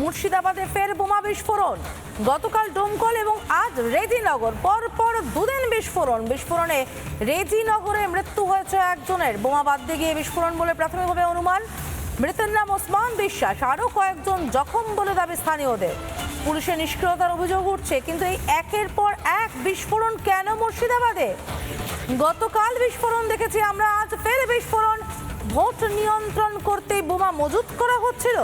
মুর্শিদাবাদে ফের বোমা বিস্ফোরণ। গতকাল ডোমকল এবং আজ রেজিনগর পর পর দুদিন বিস্ফোরণ। বিস্ফোরণে রেজিনগরে মৃত্যু হয়েছে একজনের। বোমা দিয়ে গিয়ে বিস্ফোরণ বলে প্রাথমিকভাবে অনুমান। মৃতের নাম ওসমান বিশ্বাস। আরও কয়েকজন জখম বলে দাবি স্থানীয়দের। পুলিশের নিষ্ক্রিয়তার অভিযোগ উঠছে, কিন্তু এই একের পর এক বিস্ফোরণ কেন মুর্শিদাবাদে? গতকাল বিস্ফোরণ দেখেছি আমরা, আজ ফের বিস্ফোরণ। ভোট নিয়ন্ত্রণ করতে বোমা মজুত করা হচ্ছিল।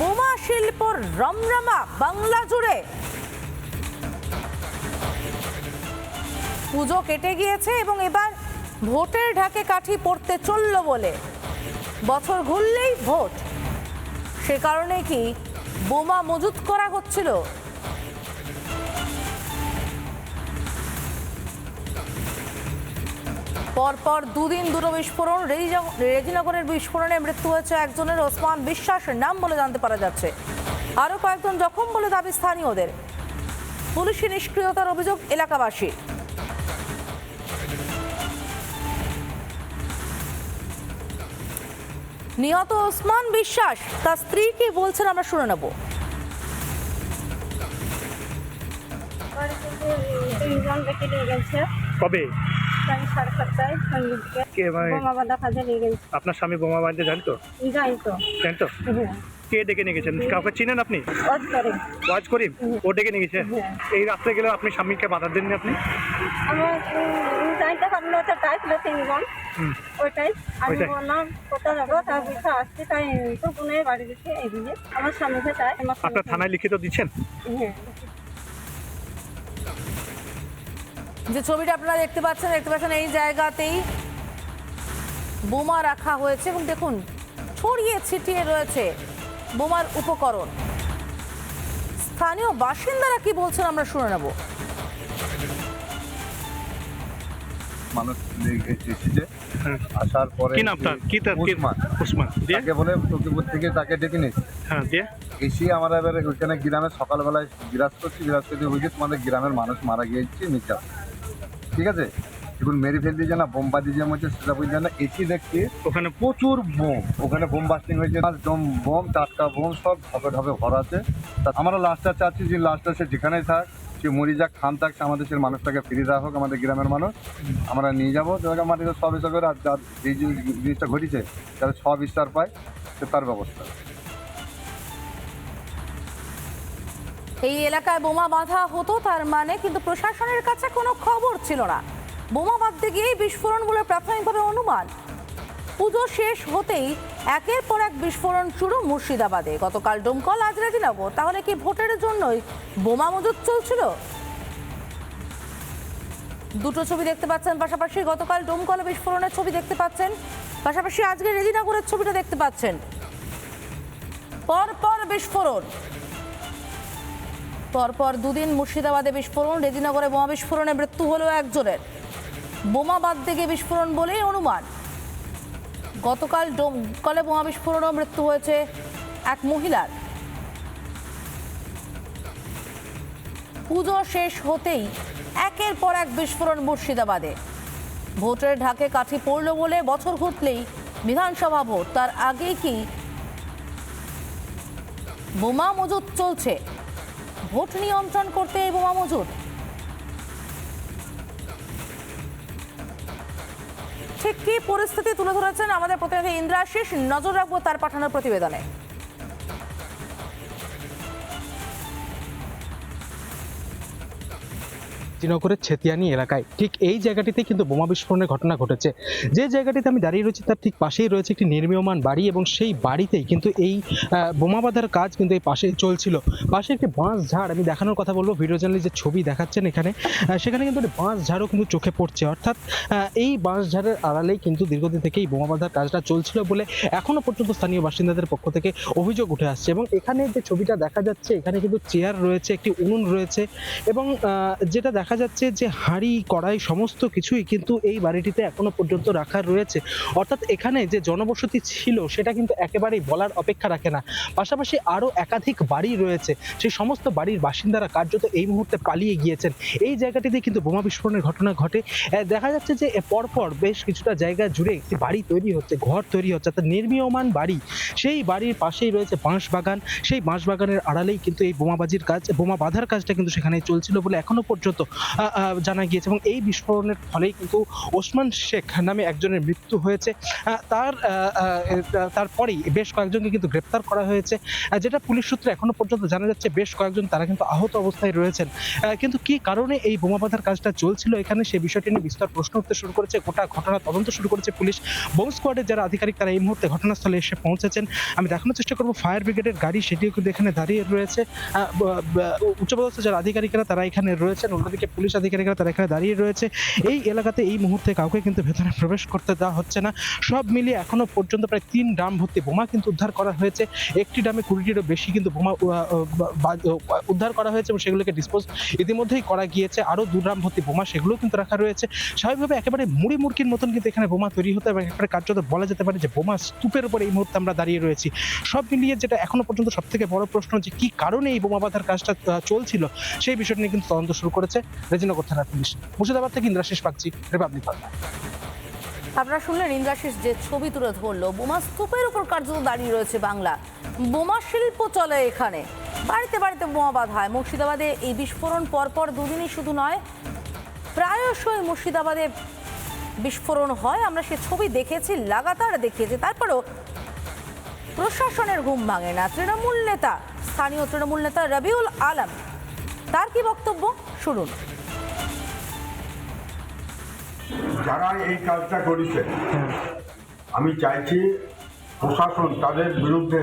বোমা শিল্পর রমরমা বাংলা জুড়ে। পুজো কেটে গিয়েছে এবং এবার ভোটের ঢাকে কাঠি পড়তে চলল বলে। বছর ঘুরলেই ভোট। সে কারণে কি বোমা মজুত করা হচ্ছিল? পরপর দুদিন দুটো বিস্ফোরণ। রেজি- রেজিনগরের বিস্ফোরণে মৃত্যু হয়েছে একজনের। ওসমান বিশ্বাসের নাম বলে জানতে পারা যাচ্ছে। আরও কয়েকজন জখম বলে দাবি স্থানীয়দের। পুলিশি নিষ্ক্রিয়তার অভিযোগ এলাকাবাসী। নিহত ওসমান বিশ্বাস তার স্ত্রী কি বলছেন আমরা শুনে নেব। কবে? প্রায় সাড়ে সাতটায় সঙ্গীতকে কে মানে বোমা বাঁধা কাজে নিয়ে গেছে। আপনার স্বামী বোমা বাঁধতে জানেন তো? যাই তো। হ্যাঁ। কে ডেকে নিয়ে গেছেন? কাউকে চিনেন আপনি? ওয়াজ করে ওয়াজ করিম? ও ডেকে নিয়ে গেছে? হ্যাঁ। এই রাস্তায় গেলে আপনি স্বামীকে বাধা দেননি আপনি? আমার পারল তো তিনজন হুম। ওইটাই। আমি বললাম কোথায় যাব? তার বুঝতে আসছি তাই তো বাড়ি দিচ্ছে আমার স্বামীকে চাই আপনার থানায় লিখিত দিচ্ছেন? হ্যাঁ। যে ছবিটা আপনারা দেখতে পাচ্ছেন দেখতে পাচ্ছেন এই জায়গাতেই বোমা রাখা হয়েছে এবং দেখুন ছড়িয়ে ছিটিয়ে রয়েছে বোমার উপকরণ। স্থানীয় বাসিন্দারা কি বলছেন আমরা শুনে নেব। মানুষ হ্যাঁ। আসার পরে কি নাম তার? কি তার? উসমান। উসমান। তাকে বলে চকিপুর থেকে তাকে ডেকে নিয়েছি হ্যাঁ দিয়ে? এসে আমরা এবারে ওইখানে গ্রামে সকালবেলায় বিরাজ করছি। বিরাজ করতে বুঝি তোমাদের গ্রামের মানুষ মারা গিয়েছে নিচে আসো। ঠিক আছে? এখন মেরে ফেল দিয়ে না, বোম বাদি যে হচ্ছে সেটা বুঝছে না। এসি দেখছি, ওখানে প্রচুর বোম, ওখানে বোম বাস্টিং হয়েছে, একদম বোম, টাটকা বোম, সব ঢপে ঢপে ভরা আছে। তা আমরা লাস্টটা চাচ্ছি যে লাস্টটা সে যেখানেই থাক, সে মরি যাক, খান থাক, সে আমাদের সেই মানুষটাকে ফিরে দেওয়া হোক, আমাদের গ্রামের মানুষ। আমরা নিয়ে যাব মাটিতে সব হিসাবে আর যার যে জিনিসটা ঘটেছে যাতে সব স্টার পায়, সে তার ব্যবস্থা। এই এলাকায় বোমা বাঁধা হতো, তার মানে কিন্তু প্রশাসনের কাছে কোনো খবর ছিল না। বোমা বাঁধতে গিয়েই বিস্ফোরণ বলে প্রাথমিকভাবে অনুমান। পুজো শেষ হতেই একের পর এক বিস্ফোরণ শুরু মুর্শিদাবাদে। গতকাল ডোমকল, আজ রাজিনগর। তাহলে কি ভোটের জন্যই বোমা মজুত চলছিল? দুটো ছবি দেখতে পাচ্ছেন, পাশাপাশি গতকাল ডোমকলে বিস্ফোরণের ছবি দেখতে পাচ্ছেন, পাশাপাশি আজকে রেজিনগরের ছবিটা দেখতে পাচ্ছেন। পর পর বিস্ফোরণ। পরপর দুদিন মুর্শিদাবাদে বিস্ফোরণ, রেজিনগরে বোমা বিস্ফোরণে মৃত্যু হলো একজনের। বোমা বাদ থেকে বিস্ফোরণ বলেই অনুমান। গতকাল ডোমকলে বোমা বিস্ফোরণেও মৃত্যু হয়েছে এক মহিলার। পুজো শেষ হতেই একের পর এক বিস্ফোরণ মুর্শিদাবাদে। ভোটের ঢাকে কাঠি পড়ল বলে বছর ঘুরলেই বিধানসভা ভোট। তার আগেই কি বোমা মজুত চলছে? ভোট নিয়ন্ত্রণ করতে বোমা মজুদ। ঠিক কি পরিস্থিতি তুলে ধরেছেন আমাদের প্রতিনিধি ইন্দ্রাশিস? নজর রাখব তার পাঠানোর প্রতিবেদনে। শ্রীনগরের ছেতিয়ানি এলাকায়। ঠিক এই জায়গাটিতে কিন্তু বোমা বিস্ফোরণের ঘটনা ঘটেছে। যে জায়গাটিতে আমি দাঁড়িয়ে রয়েছি তার ঠিক পাশেই রয়েছে একটি নির্মীয়মান বাড়ি এবং সেই বাড়িতেই কিন্তু এই বোমা বাঁধার কাজ কিন্তু এই পাশে চলছিল। পাশে একটি বাঁশ ঝাড়, আমি দেখানোর কথা বলব, ভিডিও চ্যানেলে যে ছবি দেখাচ্ছেন এখানে সেখানে কিন্তু একটি বাঁশ ঝাড়ও কিন্তু চোখে পড়ছে। অর্থাৎ এই বাঁশ ঝাড়ের আড়ালেই কিন্তু দীর্ঘদিন থেকেই বোমা বাঁধার কাজটা চলছিল বলে এখনও পর্যন্ত স্থানীয় বাসিন্দাদের পক্ষ থেকে অভিযোগ উঠে আসছে এবং এখানে যে ছবিটা দেখা যাচ্ছে, এখানে কিন্তু চেয়ার রয়েছে, একটি উনুন রয়েছে এবং যেটা দেখা দেখা যাচ্ছে যে হাঁড়ি, কড়াই সমস্ত কিছুই কিন্তু এই বাড়িটিতে এখনও পর্যন্ত রাখা রয়েছে। অর্থাৎ এখানে যে জনবসতি ছিল, সেটা কিন্তু একেবারেই বলার অপেক্ষা রাখে না। পাশাপাশি আরও একাধিক বাড়ি রয়েছে। সেই সমস্ত বাড়ির বাসিন্দারা কার্যত এই মুহূর্তে পালিয়ে গিয়েছেন। এই জায়গাটিতে কিন্তু বোমা বিস্ফোরণের ঘটনা ঘটে। দেখা যাচ্ছে যে পরপর বেশ কিছুটা জায়গা জুড়ে একটি বাড়ি তৈরি হচ্ছে, ঘর তৈরি হচ্ছে। অর্থাৎ নির্মীয়মান বাড়ি। সেই বাড়ির পাশেই রয়েছে বাঁশ বাগান। সেই বাঁশ বাগানের আড়ালেই কিন্তু এই বোমাবাজির কাজ, বোমা বাঁধার কাজটা কিন্তু সেখানে চলছিল বলে এখনও পর্যন্ত জানা গিয়েছে। এবং এই বিস্ফোরণের ফলেই কিন্তু ওসমান শেখ নামে একজনের মৃত্যু হয়েছে। তার তারপরেই বেশ কয়েকজনকে কিন্তু গ্রেপ্তার করা হয়েছে। যেটা পুলিশ সূত্রে এখনও পর্যন্ত জানা যাচ্ছে, বেশ কয়েকজন তারা কিন্তু আহত অবস্থায় রয়েছেন। কিন্তু কি কারণে এই বোমা বাঁধার কাজটা চলছিল এখানে সে বিষয়টি নিয়ে বিস্তর প্রশ্ন উঠতে শুরু করেছে, গোটা ঘটনা তদন্ত শুরু করেছে পুলিশ। বোম স্কোয়াডের যারা আধিকারিক তারা এই মুহূর্তে ঘটনাস্থলে এসে পৌঁছেছেন। আমি দেখানোর চেষ্টা করব, ফায়ার ব্রিগেডের গাড়ি সেটিও কিন্তু এখানে দাঁড়িয়ে রয়েছে। উচ্চপদস্থ যারা আধিকারিকরা তারা এখানে রয়েছেন, অন্যদিকে পুলিশ আধিকারিকরা তারা এখানে দাঁড়িয়ে রয়েছে। এই এলাকাতে এই মুহূর্তে কাউকে কিন্তু ভেতরে প্রবেশ করতে দেওয়া হচ্ছে না। সব মিলিয়ে এখনও পর্যন্ত প্রায় তিন ড্রাম ভর্তি বোমা কিন্তু উদ্ধার করা হয়েছে। একটি ড্রামে কুড়িটিরও বেশি কিন্তু বোমা উদ্ধার করা হয়েছে এবং সেগুলোকে ডিসপোজ ইতিমধ্যেই করা গিয়েছে। আরও দু ড্রাম ভর্তি বোমা সেগুলো কিন্তু রাখা রয়েছে। স্বাভাবিকভাবে একেবারে মুড়ি মুড়কির মতন কিন্তু এখানে বোমা তৈরি হতো এবং একেবারে কার্যত বলা যেতে পারে যে বোমা স্তূপের উপরে এই মুহূর্তে আমরা দাঁড়িয়ে রয়েছি। সব মিলিয়ে যেটা এখনও পর্যন্ত সব থেকে বড় প্রশ্ন যে কি কারণে এই বোমা বাঁধার কাজটা চলছিল, সেই বিষয়টি নিয়ে কিন্তু তদন্ত শুরু করেছে। রেজিনগর থানার পুলিশ। মুর্শিদাবাদ থেকে ইন্দ্রাশিস পাকচি রিপাবলিক বাংলা আপনারা শুনলেন ইন্দ্রাশিস, যে ছবি তুলে ধরলো, বোমা স্তূপের উপর কার্যত দাঁড়িয়ে রয়েছে বাংলা। বোমা শিল্প চলে এখানে। বাড়িতে বাড়িতে বোমা বাঁধা হয়। মুর্শিদাবাদে এই বিস্ফোরণ পরপর দুদিনই শুধু নয়, প্রায়শই মুর্শিদাবাদে বিস্ফোরণ হয়। আমরা সে ছবি দেখেছি, লাগাতার দেখিয়েছি। তারপরেও প্রশাসনের ঘুম ভাঙে না। তৃণমূল নেতা, স্থানীয় তৃণমূল নেতা রবিউল আলম তার কি বক্তব্য? শুনুন। যারা এই কাজটা করেছে, আমি চাইছি প্রশাসন তাদের বিরুদ্ধে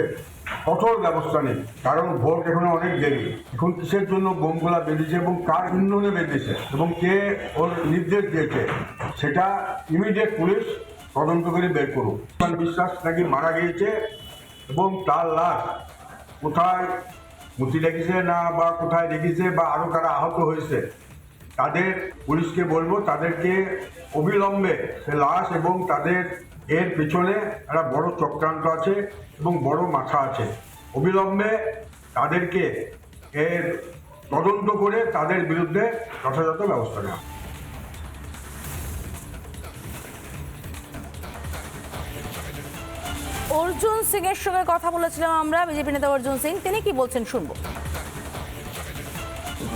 কঠোর ব্যবস্থা নেই কারণ ভোট এখনও অনেক দেরি। এখন কিসের জন্য বোমগুলা বেরিয়েছে এবং কার ইন্ধনে বেরিয়েছে এবং কে ওর নির্দেশ দিয়েছে, সেটা ইমিডিয়েট পুলিশ তদন্ত করে বের করুক। বিশ্বাস নাকি মারা গিয়েছে এবং তার লাশ কোথায় মুতি দেখিছে না বা কোথায় দেখিছে বা আরও কারা আহত হয়েছে? তাদের পুলিশকে বলব, তাদেরকে অবিলম্বে সে লাশ এবং তাদের এর পেছনে একটা বড় চক্রান্ত আছে এবং বড় মাথা আছে। অবিলম্বে তাদেরকে এর তদন্ত করে তাদের বিরুদ্ধে যথাযথ ব্যবস্থা নেওয়া। অর্জুন সিং এর সঙ্গে কথা বলেছিলাম আমরা, বিজেপি নেতা অর্জুন সিং। তিনি কি বলছেন শুনব।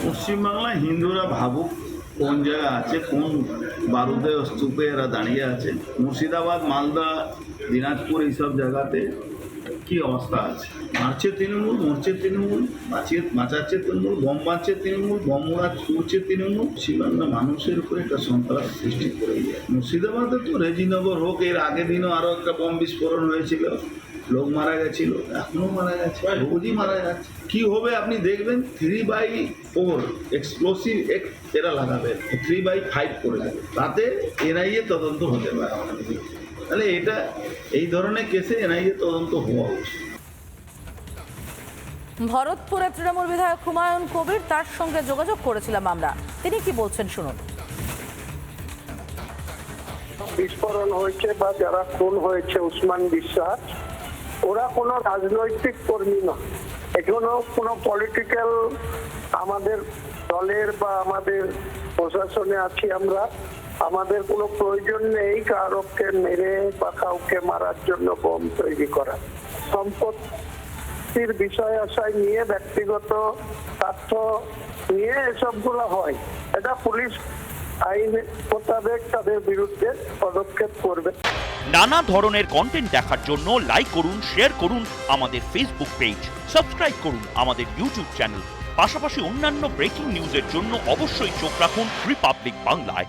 পশ্চিমবাংলায় হিন্দুরা ভাবুক কোন জায়গায় আছে, কোন বারুদে স্তূপে এরা দাঁড়িয়ে আছে। মুর্শিদাবাদ, মালদা, দিনাজপুর, এইসব জায়গাতে কি অবস্থা আছে? মারছে তৃণমূল, মরছে তৃণমূল, বাঁচিয়ে, বাঁচাচ্ছে তৃণমূল, বম বাঁচছে তৃণমূল, বম ওরা ছুটছে তৃণমূল পশ্চিমবাংলা মানুষের উপরে একটা সন্ত্রাস সৃষ্টি করে যায় মুর্শিদাবাদে তো রেজিনগর হোক, এর আগের দিনও আরও একটা বম বিস্ফোরণ হয়েছিল। লোক মারা গেছিল, এখনও মারা গেছে, রোজই মারা যাচ্ছে। কি হবে আপনি দেখবেন three by four explosive X এরা লাগাবে থ্রি বাই ফাইভ করে দেবে। তাতে এনআইএ তদন্ত হতে পারে। তাহলে এটা এই ধরনের কেসে এনআইএ তদন্ত হওয়া উচিত। ভরতপুরে তৃণমূল বিধায়ক হুমায়ুন কবির তার সঙ্গে যোগাযোগ করেছিলাম আমরা। তিনি কি বলছেন শুনুন। বিস্ফোরণ হয়েছে বা যারা খুন হয়েছে উসমান বিশ্বাস ওরা কোনো রাজনৈতিক কর্মী নয়। এখনও কোনো পলিটিক্যাল আমাদের দলের বা আমাদের প্রশাসনে আছি আমরা। আমাদের কোনো প্রয়োজন নেই কারোকে মেরে বা কাউকে মারার জন্য বোম তৈরি করা। সম্পত্তির বিষয় আশায় নিয়ে, ব্যক্তিগত স্বার্থ নিয়ে এসবগুলো হয়। এটা পুলিশ আইন মোতাবেক তাদের বিরুদ্ধে পদক্ষেপ করবে। নানা ধরনের কন্টেন্ট দেখার জন্য লাইক করুন শেয়ার করুন আমাদের ফেসবুক পেজ সাবস্ক্রাইব করুন আমাদের ইউটিউব চ্যানেল পাশাপাশি অন্যান্য ব্রেকিং নিউজের জন্য অবশ্যই চোখ রাখুন রিপাবলিক বাংলায়